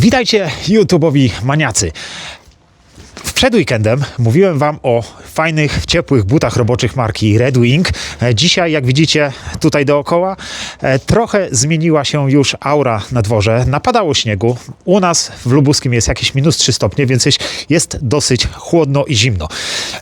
Witajcie YouTube'owi maniacy. Przed weekendem mówiłem Wam o fajnych, ciepłych butach roboczych marki Red Wing. E, Dzisiaj, jak widzicie tutaj dookoła, e, trochę zmieniła się już aura na dworze. Napadało śniegu. U nas w Lubuskim jest jakieś minus 3 stopnie, więc jest- dosyć chłodno i zimno.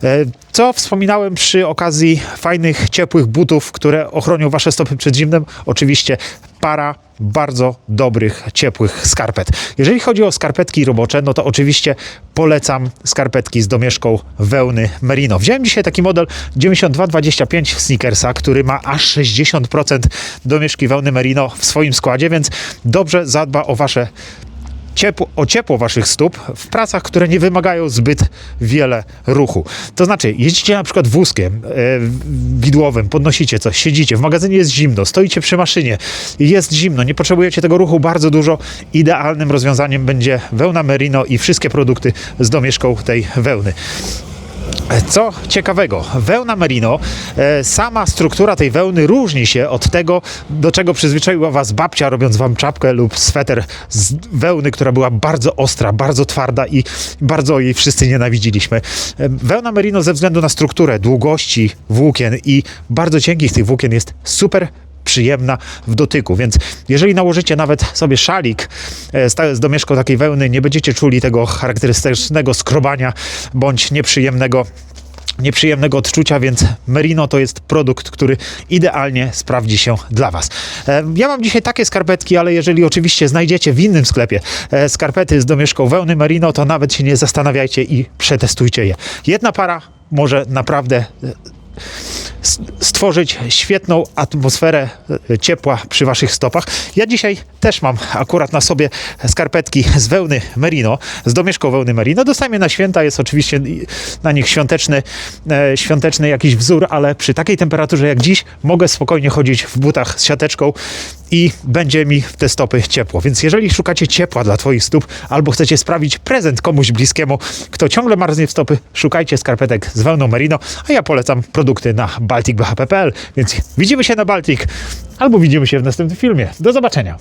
E, Co wspominałem przy okazji fajnych, ciepłych butów, które ochronią Wasze stopy przed zimnem? Oczywiście para bardzo dobrych, ciepłych skarpet. Jeżeli chodzi o skarpetki robocze, no to oczywiście polecam skarpetki z domieszką wełny Merino. Wziąłem dzisiaj taki model 9225 Sneakersa, który ma aż 60% domieszki wełny Merino w swoim składzie, więc dobrze zadba o wasze ciepło, o ciepło waszych stóp w pracach, które nie wymagają zbyt wiele ruchu. To znaczy, jeździcie na przykład wózkiem e, widłowym, podnosicie coś, siedzicie, w magazynie jest zimno, stoicie przy maszynie, jest zimno, nie potrzebujecie tego ruchu bardzo dużo. Idealnym rozwiązaniem będzie wełna merino i wszystkie produkty z domieszką tej wełny. Co ciekawego, wełna merino, e, sama struktura tej wełny różni się od tego, do czego przyzwyczaiła was babcia, robiąc wam czapkę lub sweter z wełny, która była bardzo ostra, bardzo twarda i bardzo jej wszyscy nienawidziliśmy. E, Wełna merino ze względu na strukturę, długości włókien i bardzo cienkich tych włókien jest super przyjemna w dotyku, więc jeżeli nałożycie nawet sobie szalik e, z, domieszką takiej wełny, nie będziecie czuli tego charakterystycznego skrobania bądź nieprzyjemnego nieprzyjemnego odczucia, więc Merino to jest produkt, który idealnie sprawdzi się dla Was. E, Ja mam dzisiaj takie skarpetki, ale jeżeli oczywiście znajdziecie w innym sklepie e, skarpety z domieszką wełny Merino, to nawet się nie zastanawiajcie i przetestujcie je. Jedna para może naprawdę stworzyć świetną atmosferę e, ciepła przy waszych stopach. Ja dzisiaj też mam akurat na sobie skarpetki z wełny merino, z domieszką wełny merino. Dostajemy na święta, jest oczywiście na nich świąteczny, e, świąteczny jakiś wzór, ale przy takiej temperaturze jak dziś mogę spokojnie chodzić w butach z siateczką i będzie mi w te stopy ciepło. Więc jeżeli szukacie ciepła dla twoich stóp albo chcecie sprawić prezent komuś bliskiemu, kto ciągle marznie w stopy, szukajcie skarpetek z wełną merino, a ja polecam produkty na balticbhp.pl, więc widzimy się na Baltic albo widzimy się w następnym filmie. Do zobaczenia.